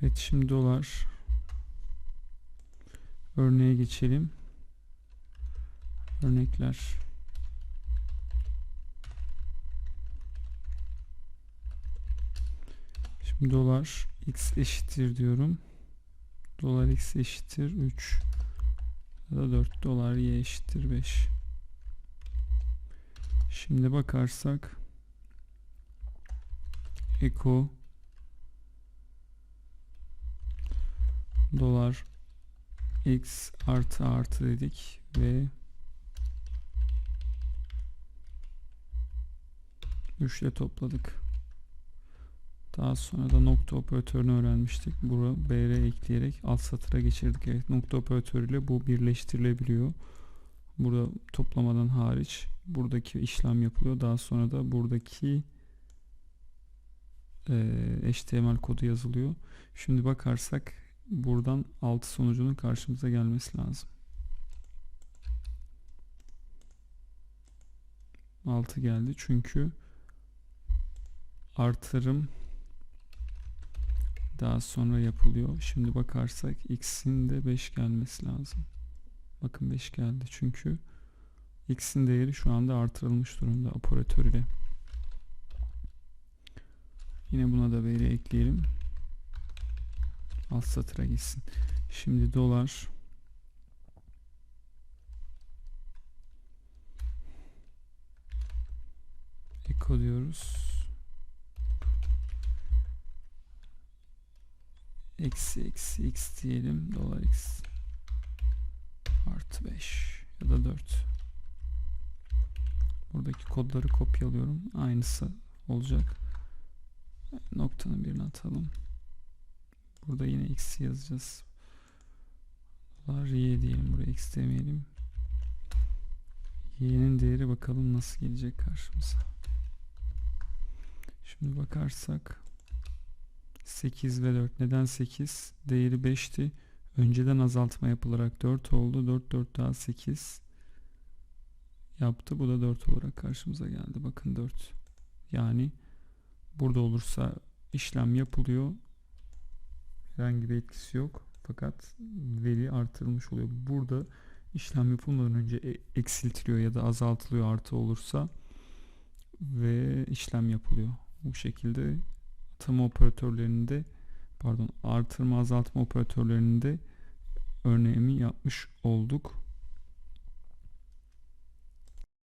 Şimdi dolar. Örneğe geçelim. Örnekler. Şimdi dolar x eşittir diyorum. Dolar x eşittir 3 ya da 4 dolar y eşittir 5. Şimdi bakarsak Eko dolar x artı artı dedik ve 3 ile topladık. Daha sonra da nokta operatörünü öğrenmiştik. Bura BR ekleyerek alt satıra geçirdik. Evet nokta operatörüyle bu birleştirilebiliyor. Burada toplamadan hariç buradaki işlem yapılıyor. Daha sonra da buradaki eee HTML kodu yazılıyor. Şimdi bakarsak buradan 6 sonucunun karşımıza gelmesi lazım. 6 geldi çünkü artırım daha sonra yapılıyor. Şimdi bakarsak x'in de 5 gelmesi lazım. Bakın 5 geldi çünkü x'in değeri şu anda artırılmış durumda operatör ile. Yine buna da veri ekleyelim. Alt satıra gitsin. Şimdi dolar Eko diyoruz. Eksi eksi x diyelim. Dolar x artı 5 ya da 4. Buradaki kodları kopyalıyorum. Aynısı olacak. Noktanın birini atalım. Burada yine x yazacağız. Dolar y diyelim. Buraya x demeyelim. Y'nin değeri bakalım nasıl gelecek karşımıza. Şimdi bakarsak 8 ve 4. Neden 8? Değeri 5'ti. Önceden azaltma yapılarak 4 oldu. 4 4 daha 8 yaptı. Bu da 4 olarak karşımıza geldi. Bakın 4. Yani burada olursa işlem yapılıyor. Herhangi bir etkisi yok. Fakat veri artırılmış oluyor. Burada işlem yapılmadan önce e- eksiltiliyor ya da azaltılıyor artı olursa ve işlem yapılıyor. Bu şekilde atama operatörlerinde pardon artırma azaltma operatörlerinde örneğimi yapmış olduk.